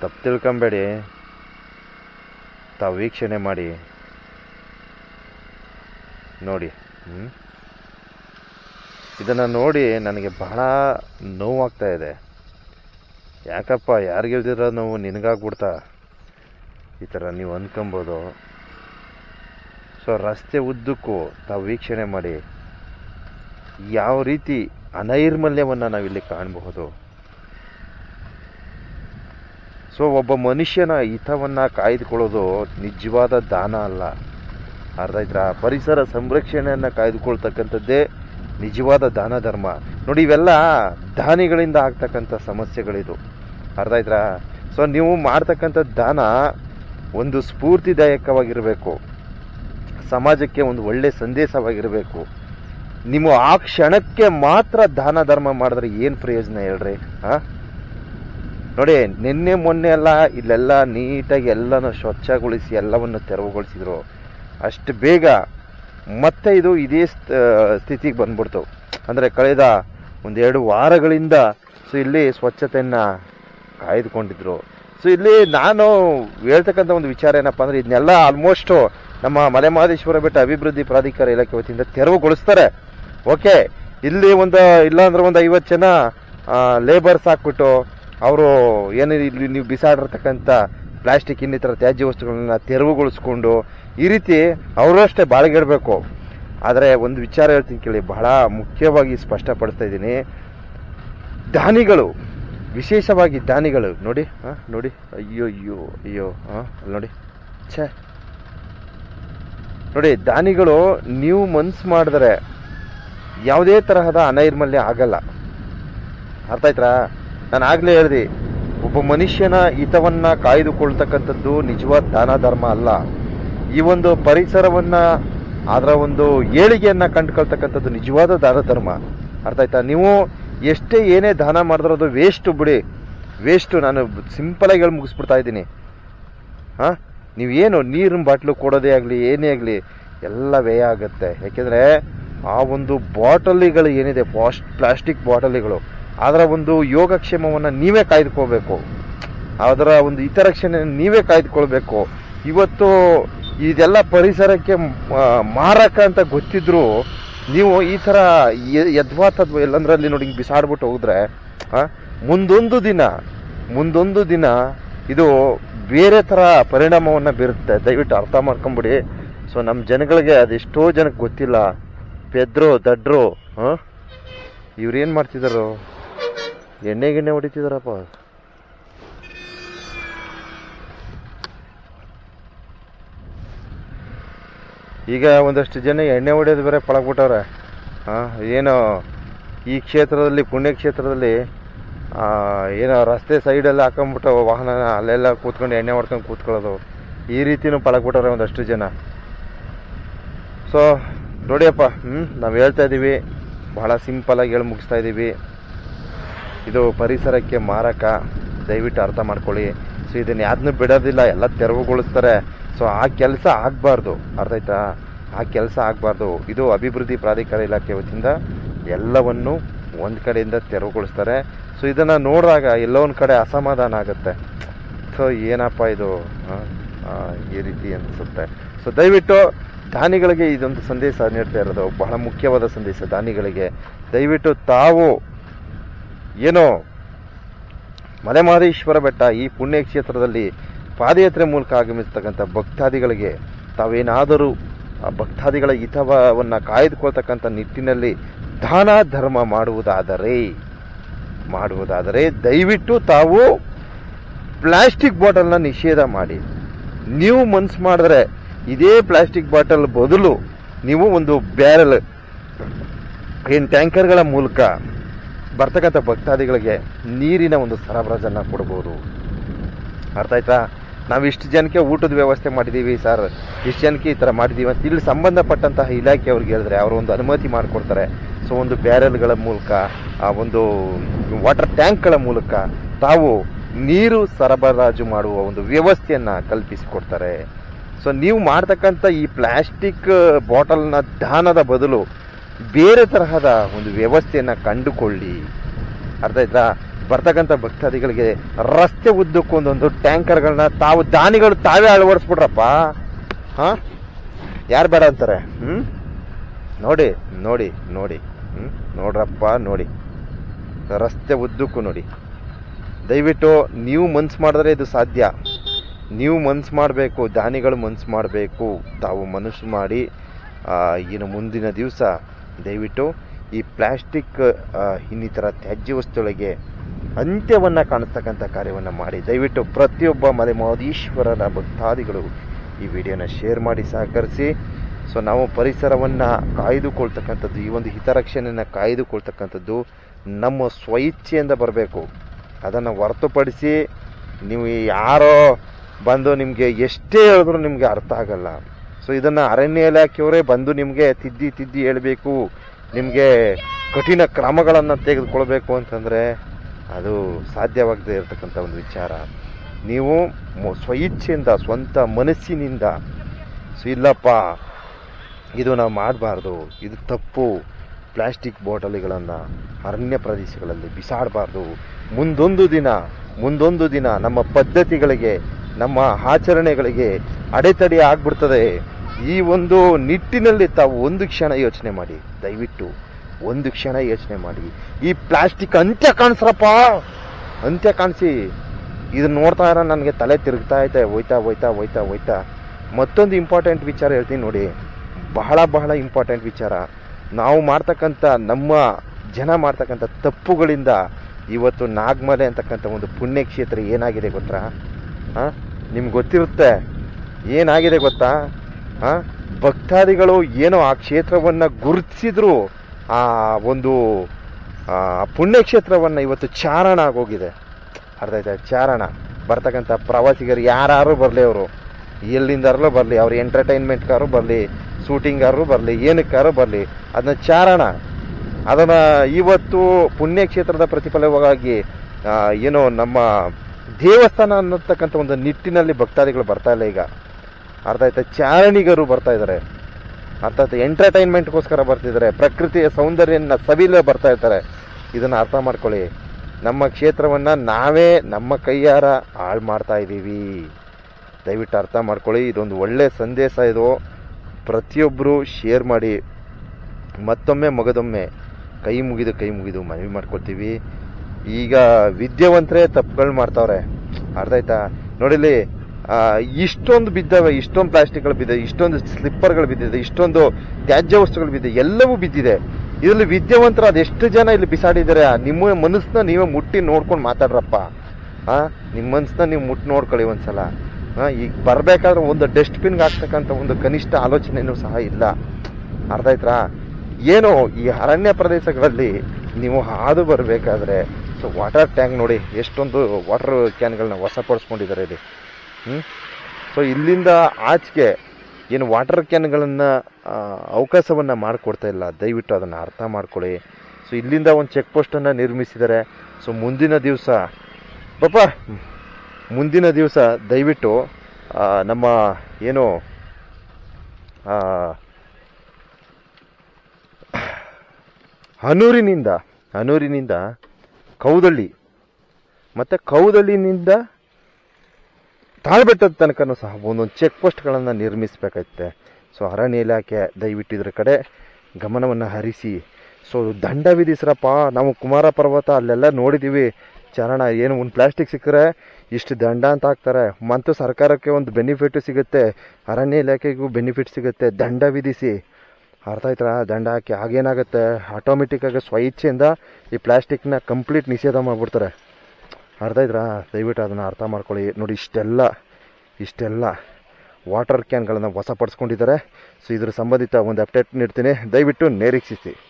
ತಪ್ಪು ತಿಳ್ಕೊಂಬೇಡಿ. ತಾವು ವೀಕ್ಷಣೆ ಮಾಡಿ. ನೋಡಿ ಇದನ್ನು ನೋಡಿ ನನಗೆ ಬಹಳ ನೋವಾಗ್ತಾ ಇದೆ. ಯಾಕಪ್ಪ ಯಾರಿಗಿಲ್ದಿರೋ ನೋವು ನಿನಗಾಗ್ಬಿಡ್ತಾ? ಈ ಥರ ನೀವು ಅಂದ್ಕೊಬೋದು ಸೊ ರಸ್ತೆ ಉದ್ದಕ್ಕೂ ತಾವು ವೀಕ್ಷಣೆ ಮಾಡಿ. ಯಾವ ರೀತಿ ಅನೈರ್ಮಲ್ಯವನ್ನು ನಾವಿಲ್ಲಿ ಕಾಣಬಹುದು. ಸೊ, ಒಬ್ಬ ಮನುಷ್ಯನ ಹಿತವನ್ನು ಕಾಯ್ದುಕೊಳ್ಳೋದು ನಿಜವಾದ ದಾನ ಅಲ್ಲ. ಅರ್ಥ ಆಯ್ತಾ? ಪರಿಸರ ಸಂರಕ್ಷಣೆಯನ್ನು ಕಾಯ್ದುಕೊಳ್ತಕ್ಕಂಥದ್ದೇ ನಿಜವಾದ ದಾನ ಧರ್ಮ. ನೋಡಿ, ಇವೆಲ್ಲ ದಾನಿಗಳಿಂದ ಆಗ್ತಕ್ಕಂಥ ಸಮಸ್ಯೆಗಳಿದು. ಅರ್ಥ ಆಯ್ತಾ? ಸೊ, ನೀವು ಮಾಡ್ತಕ್ಕಂಥ ದಾನ ಒಂದು ಸ್ಫೂರ್ತಿದಾಯಕವಾಗಿರಬೇಕು. ಸಮಾಜಕ್ಕೆ ಒಂದು ಒಳ್ಳೆ ಸಂದೇಶವಾಗಿರಬೇಕು. ನಿಮ್ಮ ಆ ಕ್ಷಣಕ್ಕೆ ಮಾತ್ರ ದಾನ ಧರ್ಮ ಮಾಡಿದ್ರೆ ಏನು ಪ್ರಯೋಜನ ಹೇಳ್ರಿ ಹಾಂ ನೋಡಿ, ನಿನ್ನೆ ಮೊನ್ನೆ ಎಲ್ಲ ಇಲ್ಲೆಲ್ಲ ನೀಟಾಗಿ ಎಲ್ಲನೂ ಸ್ವಚ್ಛಗೊಳಿಸಿ, ಎಲ್ಲವನ್ನು ತೆರವುಗೊಳಿಸಿದ್ರು. ಅಷ್ಟು ಬೇಗ ಮತ್ತೆ ಇದು ಇದೇ ಸ್ಥ- ಸ್ಥಿತಿಗೆ ಬಂದ್ಬಿಡ್ತು. ಅಂದರೆ ಕಳೆದ ಒಂದೆರಡು ವಾರಗಳಿಂದ ಸೊ ಇಲ್ಲಿ ಸ್ವಚ್ಛತೆಯನ್ನು ಕಾಯ್ದುಕೊಂಡಿದ್ರು. ಸೊ ಇಲ್ಲಿ ನಾನು ಹೇಳ್ತಕ್ಕಂಥ ಒಂದು ವಿಚಾರ ಏನಪ್ಪ ಅಂದರೆ, ಇದನ್ನೆಲ್ಲ ಆಲ್ಮೋಸ್ಟು ನಮ್ಮ ಮಲೆಮಹದೇಶ್ವರ ಬೆಟ್ಟ ಅಭಿವೃದ್ಧಿ ಪ್ರಾಧಿಕಾರ ಇಲಾಖೆ ವತಿಯಿಂದ ತೆರವುಗೊಳಿಸ್ತಾರೆ. ಓಕೆ ಇಲ್ಲಿ ಒಂದು, ಇಲ್ಲಾಂದ್ರೆ ಒಂದು ಐವತ್ತು ಜನ ಲೇಬರ್ಸ್ ಹಾಕ್ಬಿಟ್ಟು ಅವರು ಏನು ಇಲ್ಲಿ ನೀವು ಬಿಸಾಡಿರ್ತಕ್ಕಂಥ ಪ್ಲಾಸ್ಟಿಕ್ ಇನ್ನಿತರ ತ್ಯಾಜ್ಯ ವಸ್ತುಗಳನ್ನ ತೆರವುಗೊಳಿಸ್ಕೊಂಡು ಈ ರೀತಿ ಅವರಷ್ಟೇ ಬಾಳಿಗಿಡಬೇಕು. ಆದರೆ ಒಂದು ವಿಚಾರ ಹೇಳ್ತೀನಿ ಕೇಳಿ, ಬಹಳ ಮುಖ್ಯವಾಗಿ ಸ್ಪಷ್ಟಪಡಿಸ್ತಾ ಇದ್ದೀನಿ. ದಾನಿಗಳು, ವಿಶೇಷವಾಗಿ ದಾನಿಗಳು, ನೋಡಿ, ಹಾಂ, ನೋಡಿ, ಅಯ್ಯೋ ಅಯ್ಯೋ ಅಯ್ಯೋ, ಹಾಂ ನೋಡಿ, ಛೇ. ನೋಡಿ, ದಾನಿಗಳು ನೀವು ಮನ್ಸು ಮಾಡಿದ್ರೆ ಯಾವುದೇ ತರಹದ ಅನೈರ್ಮಲ್ಯ ಆಗಲ್ಲ. ಅರ್ಥ ಆಯ್ತಾ? ನಾನು ಆಗಲೇ ಹೇಳ್ದೆ, ಒಬ್ಬ ಮನುಷ್ಯನ ಹಿತವನ್ನ ಕಾಯ್ದುಕೊಳ್ತಕ್ಕಂಥದ್ದು ನಿಜವಾದ ದಾನ ಧರ್ಮ ಅಲ್ಲ. ಈ ಒಂದು ಪರಿಸರವನ್ನ, ಅದರ ಒಂದು ಏಳಿಗೆಯನ್ನ ಕಂಡುಕೊಳ್ತಕ್ಕಂಥದ್ದು ನಿಜವಾದ ದಾನ ಧರ್ಮ. ಅರ್ಥ ಆಯ್ತಾ? ನೀವು ಎಷ್ಟೇ ಏನೇ ದಾನ ಮಾಡಿದ್ರೂ ಅದು ವೇಸ್ಟು ಬಿಡಿ. ವೇಸ್ಟು ನಾನು ಸಿಂಪಲಾಗಿ ಹೇಳಿ ಮುಗಿಸ್ಬಿಡ್ತಾ ಇದ್ದೀನಿ. ಹಾಂ? ಏನು ನೀರಿನ ಬಾಟ್ಲು ಕೊಡೋದೇ ಆಗಲಿ, ಏನೇ ಆಗಲಿ, ಎಲ್ಲ ವ್ಯಯ ಆಗುತ್ತೆ. ಯಾಕೆಂದರೆ ಆ ಒಂದು ಬಾಟಲಿಗಳು ಏನಿದೆ ಪಾಸ್ಟ್ ಪ್ಲಾಸ್ಟಿಕ್ ಬಾಟಲಿಗಳು. ಅದರ ಒಂದು ಯೋಗಕ್ಷೇಮವನ್ನು ನೀವೇ ಕಾಯ್ದುಕೋಬೇಕು ಅದರ ಒಂದು ಹಿತರಕ್ಷಣೆ ನೀವೇ ಕಾಯ್ದುಕೊಳ್ಬೇಕು. ಇವತ್ತು ಇದೆಲ್ಲ ಪರಿಸರಕ್ಕೆ ಮಾರಕ ಅಂತ ಗೊತ್ತಿದ್ರು ನೀವು ಈ ಥರ ಯದ್ವಾತದ್ವ ಎಲ್ಲಂದ್ರೆ ಅಲ್ಲಿ ನೋಡಿ ಬಿಸಾಡ್ಬಿಟ್ಟು ಹೋದ್ರೆ ಮುಂದೊಂದು ದಿನ ಮುಂದೊಂದು ದಿನ ಇದು ಬೇರೆ ಥರ ಪರಿಣಾಮವನ್ನು ಬೀರುತ್ತೆ. ದಯವಿಟ್ಟು ಅರ್ಥ ಮಾಡ್ಕೊಂಬಿಡಿ. ಸೊ ನಮ್ಮ ಜನಗಳಿಗೆ ಅದೆಷ್ಟೋ ಜನಕ್ಕೆ ಗೊತ್ತಿಲ್ಲ. ಪೆದ್ರು, ದಡ್ರು, ಹಾಂ? ಇವ್ರೇನು ಮಾಡ್ತಿದ್ದಾರೋ ಎಣ್ಣೆ ಗಿಣ್ಣೆ ಹೊಡಿತಿದಾರಪ್ಪ. ಈಗ ಒಂದಷ್ಟು ಜನ ಎಣ್ಣೆ ಹೊಡೆಯೋದು ಬೇರೆ ಪಳಗ್ಬಿಟ್ಟವ್ರೆ. ಹಾಂ ಏನು ಈ ಕ್ಷೇತ್ರದಲ್ಲಿ ಪುಣ್ಯಕ್ಷೇತ್ರದಲ್ಲಿ ಆ, ಏನೋ ರಸ್ತೆ ಸೈಡಲ್ಲಿ ಹಾಕೊಂಡ್ಬಿಟ್ಟು ವಾಹನ ಅಲ್ಲೆಲ್ಲ ಕೂತ್ಕೊಂಡು ಎಣ್ಣೆ ಹೊಡ್ಕೊಂಡು ಕೂತ್ಕೊಳ್ಳೋದು. ಈ ರೀತಿನೂ ಪಳಗ್ಬಿಟ್ಟವ್ರೆ ಒಂದಷ್ಟು ಜನ. ಸೊ ನೋಡಿಯಪ್ಪ ಹ್ಞೂ ನಾವು ಹೇಳ್ತಾ ಇದ್ದೀವಿ ಬಹಳ ಸಿಂಪಲಾಗಿ ಹೇಳಿ ಮುಗಿಸ್ತಾ ಇದ್ದೀವಿ ಇದು ಪರಿಸರಕ್ಕೆ ಮಾರಕ. ದಯವಿಟ್ಟು ಅರ್ಥ ಮಾಡ್ಕೊಳ್ಳಿ. ಸೊ ಇದನ್ನು ಯಾರನ್ನೂ ಬಿಡೋದಿಲ್ಲ, ಎಲ್ಲ ತೆರವುಗೊಳಿಸ್ತಾರೆ. ಸೊ ಆ ಕೆಲಸ ಆಗಬಾರ್ದು. ಅರ್ಥ ಆಯ್ತಾ? ಆ ಕೆಲಸ ಆಗಬಾರ್ದು. ಇದು ಅಭಿವೃದ್ಧಿ ಪ್ರಾಧಿಕಾರ ಇಲಾಖೆ ವತಿಯಿಂದ ಎಲ್ಲವನ್ನು ಒಂದು ಕಡೆಯಿಂದ ತೆರವುಗೊಳಿಸ್ತಾರೆ. ಸೊ ಇದನ್ನು ನೋಡಿದಾಗ ಎಲ್ಲೋ ಒಂದು ಕಡೆ ಅಸಮಾಧಾನ ಆಗುತ್ತೆ. ಸೊ ಏನಪ್ಪ ಇದು? ಈ ರೀತಿ ಅನಿಸುತ್ತೆ. ಸೊ ದಯವಿಟ್ಟು ದಾನಿಗಳಿಗೆ ಇದೊಂದು ಸಂದೇಶ ನೀಡ್ತಾ ಇರೋದು. ಬಹಳ ಮುಖ್ಯವಾದ ಸಂದೇಶ ದಾನಿಗಳಿಗೆ. ದಯವಿಟ್ಟು ತಾವು ಏನೋ? ಮಲೆಮಹದೇಶ್ವರ ಬೆಟ್ಟ ಈ ಪುಣ್ಯಕ್ಷೇತ್ರದಲ್ಲಿ ಪಾದಯಾತ್ರೆ ಮೂಲಕ ಆಗಮಿಸ್ತಕ್ಕಂಥ ಭಕ್ತಾದಿಗಳಿಗೆ ತಾವೇನಾದರೂ ಆ ಭಕ್ತಾದಿಗಳ ಹಿತವನ್ನು ಕಾಯ್ದುಕೊಳ್ತಕ್ಕಂಥ ನಿಟ್ಟಿನಲ್ಲಿ ದಾನ, ಧರ್ಮ ಮಾಡುವುದಾದರೆ ಮಾಡುವುದಾದರೆ ದಯವಿಟ್ಟು ತಾವು ಪ್ಲಾಸ್ಟಿಕ್ ಬಾಟಲ್ನ ನಿಷೇಧ ಮಾಡಿ. ನೀವು ಮನ್ಸು ಮಾಡಿದ್ರೆ ಇದೇ ಪ್ಲಾಸ್ಟಿಕ್ ಬಾಟಲ್ ಬದಲು ನೀವು ಒಂದು ಬ್ಯಾರಲ್, ಏನು ಟ್ಯಾಂಕರ್ಗಳ ಮೂಲಕ ಬರ್ತಕ್ಕಂಥ ಭಕ್ತಾದಿಗಳಿಗೆ ನೀರಿನ ಒಂದು ಸರಬರಾಜನ್ನು ಕೊಡ್ಬೋದು. ಅರ್ಥ ಆಯ್ತಾ? ನಾವು ಇಷ್ಟು ಜನಕ್ಕೆ ಊಟದ ವ್ಯವಸ್ಥೆ ಮಾಡಿದ್ದೀವಿ ಸರ್. ಇಷ್ಟು ಜನಕ್ಕೆ ಈ ಥರ ಮಾಡಿದ್ದೀವಿ ಅಂತ ಇಲ್ಲಿ ಸಂಬಂಧಪಟ್ಟಂತಹ ಇಲಾಖೆ ಅವ್ರಿಗೆ ಹೇಳಿದ್ರೆ ಅವರು ಒಂದು ಅನುಮತಿ ಮಾಡಿಕೊಡ್ತಾರೆ. ಸೊ ಒಂದು ಬ್ಯಾರೆಲ್ಗಳ ಮೂಲಕ, ಆ ಒಂದು ವಾಟರ್ ಟ್ಯಾಂಕ್ಗಳ ಮೂಲಕ ತಾವು ನೀರು ಸರಬರಾಜು ಮಾಡುವ ಒಂದು ವ್ಯವಸ್ಥೆಯನ್ನು ಕಲ್ಪಿಸಿಕೊಡ್ತಾರೆ. ಸೊ ನೀವು ಮಾಡ್ತಕ್ಕಂಥ ಈ ಪ್ಲಾಸ್ಟಿಕ್ ಬಾಟಲ್ನ ದಾನದ ಬದಲು ಬೇರೆ ತರಹದ ಒಂದು ವ್ಯವಸ್ಥೆಯನ್ನು ಕಂಡುಕೊಳ್ಳಿ. ಅರ್ಥ ಆಯ್ತಾ? ಬರ್ತಕ್ಕಂಥ ಭಕ್ತಾದಿಗಳಿಗೆ ರಸ್ತೆ ಉದ್ದಕ್ಕೂ ಒಂದೊಂದು ಟ್ಯಾಂಕರ್ಗಳನ್ನ ತಾವು ದಾನಿಗಳು ತಾವೇ ಅಳವಡಿಸ್ಬಿಟ್ರಪ್ಪ. ಹಾಂ? ಯಾರು ಬೇಡ ಅಂತಾರೆ? ಹ್ಞೂ ನೋಡಿ ನೋಡಿ ನೋಡಿ. ಹ್ಞೂ ನೋಡ್ರಪ್ಪ, ನೋಡಿ. ರಸ್ತೆ ಉದ್ದಕ್ಕೂ ನೋಡಿ. ದಯವಿಟ್ಟು ನೀವು ಮನ್ಸು ಮಾಡಿದ್ರೆ ಇದು ಸಾಧ್ಯ. ನೀವು ಮನ್ಸು ಮಾಡಬೇಕು, ದಾನಿಗಳು ಮನ್ಸು ಮಾಡಬೇಕು. ತಾವು ಮನಸ್ಸು ಮಾಡಿ ಇನ್ನು ಮುಂದಿನ ದಿವಸ ದಯವಿಟ್ಟು ಈ ಪ್ಲ್ಯಾಸ್ಟಿಕ್ ಇನ್ನಿತರ ತ್ಯಾಜ್ಯ ವಸ್ತುಗಳಿಗೆ ಅಂತ್ಯವನ್ನು ಕಾಣಿಸ್ತಕ್ಕಂಥ ಕಾರ್ಯವನ್ನು ಮಾಡಿ. ದಯವಿಟ್ಟು ಪ್ರತಿಯೊಬ್ಬ ಮಲೆ ಮಹದೇಶ್ವರನ ಭಕ್ತಾದಿಗಳು ಈ ವಿಡಿಯೋನ ಶೇರ್ ಮಾಡಿ, ಸಹಕರಿಸಿ. ಸೊ ನಾವು ಪರಿಸರವನ್ನು ಕಾಯ್ದುಕೊಳ್ತಕ್ಕಂಥದ್ದು, ಈ ಒಂದು ಹಿತರಕ್ಷಣೆಯನ್ನು ಕಾಯ್ದುಕೊಳ್ತಕ್ಕಂಥದ್ದು ನಮ್ಮ ಸ್ವಇಚ್ಛೆಯಿಂದ ಬರಬೇಕು. ಅದನ್ನು ಹೊರತುಪಡಿಸಿ ನೀವು ಯಾರೋ ಬಂದು ನಿಮಗೆ ಎಷ್ಟೇ ಹೇಳಿದ್ರು ನಿಮಗೆ ಅರ್ಥ ಆಗಲ್ಲ. ಸೊ ಇದನ್ನು ಅರಣ್ಯ ಇಲಾಖೆಯವರೇ ಬಂದು ನಿಮಗೆ ತಿದ್ದಿ ತಿದ್ದಿ ಹೇಳಬೇಕು. ನಿಮಗೆ ಕಠಿಣ ಕ್ರಮಗಳನ್ನು ತೆಗೆದುಕೊಳ್ಬೇಕು ಅಂತಂದರೆ ಅದು ಸಾಧ್ಯವಾಗದೇ ಇರತಕ್ಕಂಥ ಒಂದು ವಿಚಾರ. ನೀವು ಸ್ವಇಚ್ಛೆಯಿಂದ, ಸ್ವಂತ ಮನಸ್ಸಿನಿಂದ, ಸೊ, ಇಲ್ಲಪ್ಪ, ಇದು ನಾವು ಮಾಡಬಾರ್ದು, ಇದು ತಪ್ಪು, ಪ್ಲಾಸ್ಟಿಕ್ ಬಾಟಲಿಗಳನ್ನು ಅರಣ್ಯ ಪ್ರದೇಶಗಳಲ್ಲಿ ಬಿಸಾಡಬಾರ್ದು, ಮುಂದೊಂದು ದಿನ ಮುಂದೊಂದು ದಿನ ನಮ್ಮ ಪದ್ಧತಿಗಳಿಗೆ, ನಮ್ಮ ಆಚರಣೆಗಳಿಗೆ ಅಡೆತಡೆ ಆಗ್ಬಿಡ್ತದೆ. ಈ ಒಂದು ನಿಟ್ಟಿನಲ್ಲಿ ತಾವು ಒಂದು ಕ್ಷಣ ಯೋಚನೆ ಮಾಡಿ. ದಯವಿಟ್ಟು ಒಂದು ಕ್ಷಣ ಯೋಚನೆ ಮಾಡಿ. ಈ ಪ್ಲಾಸ್ಟಿಕ್ ಅಂತ್ಯ ಕಾಣಿಸ್ರಪ್ಪ! ಅಂತ್ಯ ಕಾಣಿಸಿ. ಇದನ್ನ ನೋಡ್ತಾ ಇರೋ ನನಗೆ ತಲೆ ತಿರುಗ್ತಾ ಐತೆ. ಹೋಯ್ತಾ ಹೋಯ್ತಾ ಹೋಯ್ತಾ ಹೋಯ್ತಾ. ಮತ್ತೊಂದು ಇಂಪಾರ್ಟೆಂಟ್ ವಿಚಾರ ಹೇಳ್ತೀನಿ ನೋಡಿ. ಬಹಳ ಬಹಳ ಇಂಪಾರ್ಟೆಂಟ್ ವಿಚಾರ. ನಾವು ಮಾಡ್ತಕ್ಕಂಥ, ನಮ್ಮ ಜನ ಮಾಡ್ತಕ್ಕಂಥ ತಪ್ಪುಗಳಿಂದ ಇವತ್ತು ನಾಗಮಲೆ ಅಂತಕ್ಕಂಥ ಒಂದು ಪುಣ್ಯಕ್ಷೇತ್ರ ಏನಾಗಿದೆ ಗೊತ್ತಾ? ಹಾಂ? ನಿಮ್ಗೆ ಗೊತ್ತಿರುತ್ತೆ. ಏನಾಗಿದೆ ಗೊತ್ತಾ? ಹಾಂ ಭಕ್ತಾದಿಗಳು ಏನೋ ಆ ಕ್ಷೇತ್ರವನ್ನು ಗುರುತಿಸಿದ್ರು. ಆ ಒಂದು ಪುಣ್ಯಕ್ಷೇತ್ರವನ್ನು ಇವತ್ತು ಚಾರಣ ಆಗೋಗಿದೆ. ಅರ್ಥ ಆಯ್ತಾ? ಚಾರಣ. ಬರ್ತಕ್ಕಂಥ ಪ್ರವಾಸಿಗರು ಯಾರು ಬರಲಿ ಅವರು. ಎಲ್ಲಿಂದಾರಲೂ ಬರಲಿ. ಅವ್ರ ಎಂಟರ್ಟೈನ್ಮೆಂಟ್ಗಾರು ಬರಲಿ ಶೂಟಿಂಗಾರು ಬರಲಿ ಏನಕ್ಕಾರು ಬರಲಿ, ಅದನ್ನ ಚಾರಣ. ಅದನ್ನು ಇವತ್ತು ಪುಣ್ಯಕ್ಷೇತ್ರದ ಪ್ರತಿಫಲವಾಗಿ ಏನೋ ನಮ್ಮ ದೇವಸ್ಥಾನ ಅನ್ನತಕ್ಕಂಥ ಒಂದು ನಿಟ್ಟಿನಲ್ಲಿ ಭಕ್ತಾದಿಗಳು ಬರ್ತಾ ಇಲ್ಲ ಈಗ. ಅರ್ಥ ಆಯ್ತಾ, ಚಾರಣಿಗರು ಬರ್ತಾ ಇದ್ದಾರೆ ಅರ್ಥ ಆಯ್ತಾ ಎಂಟರ್ಟೈನ್ಮೆಂಟ್ಗೋಸ್ಕರ ಬರ್ತಿದ್ದಾರೆ ಪ್ರಕೃತಿಯ ಸೌಂದರ್ಯನ ಸವಿಲ ಬರ್ತಾ ಇರ್ತಾರೆ. ಇದನ್ನು ಅರ್ಥ ಮಾಡ್ಕೊಳ್ಳಿ. ನಮ್ಮ ಕ್ಷೇತ್ರವನ್ನು ನಾವೇ ನಮ್ಮ ಕೈಯಾರ ಹಾಳು ಮಾಡ್ತಾ ಇದ್ದೀವಿ. ದಯವಿಟ್ಟು ಅರ್ಥ ಮಾಡ್ಕೊಳ್ಳಿ. ಇದೊಂದು ಒಳ್ಳೆ ಸಂದೇಶ ಇದು. ಪ್ರತಿಯೊಬ್ಬರು ಶೇರ್ ಮಾಡಿ. ಮತ್ತೊಮ್ಮೆ ಮಗದೊಮ್ಮೆ. ಕೈ ಮುಗಿದು ಕೈ ಮುಗಿದು ಮನವಿ ಮಾಡ್ಕೊಳ್ತೀವಿ. ಈಗ ವಿದ್ಯಾವಂತರೇ ತಪ್ಪುಗಳು ಮಾಡ್ತಾವ್ರೆ. ಅರ್ಥ ಆಯ್ತಾ? ನೋಡಿಲಿ ಇಷ್ಟೊಂದು ಬಿದ್ದಾವೆ, ಇಷ್ಟೊಂದು ಪ್ಲಾಸ್ಟಿಕ್ಗಳು ಬಿದ್ದಿದೆ, ಇಷ್ಟೊಂದು ಸ್ಲಿಪ್ಪರ್ಗಳು ಬಿದ್ದಿದೆ, ಇಷ್ಟೊಂದು ತ್ಯಾಜ್ಯ ವಸ್ತುಗಳು ಬಿದ್ದಿದೆ, ಎಲ್ಲವೂ ಬಿದ್ದಿದೆ. ಇದರಲ್ಲಿ ವಿದ್ಯಾವಂತರು ಅದೆಷ್ಟು ಜನ ಇಲ್ಲಿ ಬಿಸಾಡಿದ್ದಾರೆ, ನಿಮ್ಮ ಮನಸ್ಸನ್ನ ನೀವೇ ಮುಟ್ಟಿ ನೋಡ್ಕೊಂಡು ಮಾತಾಡ್ರಪ್ಪ. ಹಾಂ ನಿಮ್ಮ ಮನಸ್ಸನ್ನ ನೀವು ಮುಟ್ಟಿ ನೋಡ್ಕೊಳ್ಳಿ ಒಂದ್ಸಲ. ಹಾಂ ಈಗ ಬರಬೇಕಾದ್ರೆ ಒಂದು ಡಸ್ಟ್ಬಿನ್ಗೆ ಹಾಕ್ತಕ್ಕಂಥ ಒಂದು ಕನಿಷ್ಠ ಆಲೋಚನೆಯೂ ಸಹ ಇಲ್ಲ. ಅರ್ಥ ಆಯ್ತಾ? ಏನು, ಈ ಅರಣ್ಯ ಪ್ರದೇಶಗಳಲ್ಲಿ ನೀವು ಹಾದು ಬರಬೇಕಾದ್ರೆ, ಸೊ, ವಾಟರ್ ಟ್ಯಾಂಕ್ ನೋಡಿ, ಎಷ್ಟೊಂದು ವಾಟರ್ ಕ್ಯಾನ್ಗಳನ್ನ ವಶಪಡಿಸ್ಕೊಂಡಿದ್ದಾರೆ ಇಲ್ಲಿ. ಸೊ ಇಲ್ಲಿಂದ ಆಚೆಗೆ ಏನು ವಾಟರ್ ಕ್ಯಾನ್ಗಳನ್ನು ಅವಕಾಶವನ್ನು ಮಾಡಿಕೊಡ್ತಾ ಇಲ್ಲ. ದಯವಿಟ್ಟು ಅದನ್ನು ಅರ್ಥ ಮಾಡ್ಕೊಳ್ಳಿ. ಸೊ ಇಲ್ಲಿಂದ ಒಂದು ಚೆಕ್ ಪೋಸ್ಟನ್ನು ನಿರ್ಮಿಸಿದ್ದಾರೆ. ಸೊ ಮುಂದಿನ ದಿವಸ ಪಾಪ ಮುಂದಿನ ದಿವಸ ದಯವಿಟ್ಟು ನಮ್ಮ ಏನು ಹನೂರಿನಿಂದ ಹನೂರಿನಿಂದ ಕೌದಳ್ಳಿ, ಮತ್ತು ಕೌದಳ್ಳಿನಿಂದ ತಾಳ್ಬೆಟ್ಟದ ತನಕನೂ ಸಹ ಒಂದೊಂದು ಚೆಕ್ ಪೋಸ್ಟ್ಗಳನ್ನು ನಿರ್ಮಿಸಬೇಕಾಗುತ್ತೆ ಸೊ ಅರಣ್ಯ ಇಲಾಖೆ ದಯವಿಟ್ಟು ಇದ್ರ ಕಡೆ ಗಮನವನ್ನು ಹರಿಸಿ. ಸೊ ದಂಡ ವಿಧಿಸ್ರಪ್ಪ, ನಾವು ಕುಮಾರ ಪರ್ವತ ಅಲ್ಲೆಲ್ಲ ನೋಡಿದ್ದೀವಿ ಚರಣ ಏನು ಒಂದು ಪ್ಲಾಸ್ಟಿಕ್ ಸಿಕ್ಕರೆ ಇಷ್ಟು ದಂಡ ಅಂತ ಹಾಕ್ತಾರೆ. ಮತ್ತು ಸರ್ಕಾರಕ್ಕೆ ಒಂದು ಬೆನಿಫಿಟ್ ಸಿಗುತ್ತೆ. ಅರಣ್ಯ ಇಲಾಖೆಗೂ ಬೆನಿಫಿಟ್ ಸಿಗುತ್ತೆ. ದಂಡ ವಿಧಿಸಿ. ಅರ್ಥ ಆಯ್ತಾ ದಂಡ ಹಾಕಿ ಆಗೇನಾಗುತ್ತೆ? ಆಟೋಮೆಟಿಕ್ಕಾಗಿ ಸ್ವಇಚ್ಛೆಯಿಂದ ಈ ಪ್ಲಾಸ್ಟಿಕ್ನ ಕಂಪ್ಲೀಟ್ ನಿಷೇಧ ಮಾಡಿಬಿಡ್ತಾರೆ. ಅರ್ಥ ಇದ್ರಾ ದಯವಿಟ್ಟು ಅದನ್ನು ಅರ್ಥ ಮಾಡ್ಕೊಳ್ಳಿ. ನೋಡಿ, ಇಷ್ಟೆಲ್ಲ ಇಷ್ಟೆಲ್ಲ ವಾಟರ್ ಕ್ಯಾನ್ಗಳನ್ನು ವಶಪಡಿಸ್ಕೊಂಡಿದ್ದಾರೆ. ಸೊ ಇದ್ರ ಸಂಬಂಧಿತ ಒಂದು ಅಪ್ಡೇಟ್ ನೀಡ್ತೀನಿ. ದಯವಿಟ್ಟು ನಿರೀಕ್ಷಿಸಿ.